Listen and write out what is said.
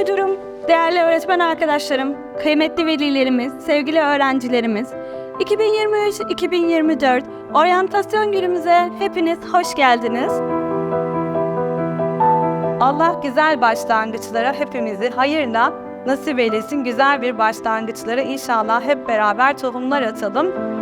müdürüm, değerli öğretmen arkadaşlarım, kıymetli velilerimiz, sevgili öğrencilerimiz. 2023-2024 oryantasyon günümüze hepiniz hoş geldiniz. Allah güzel başlangıçlara hepimizi hayırla nasip eylesin. Güzel bir başlangıçlara inşallah hep beraber tohumlar atalım.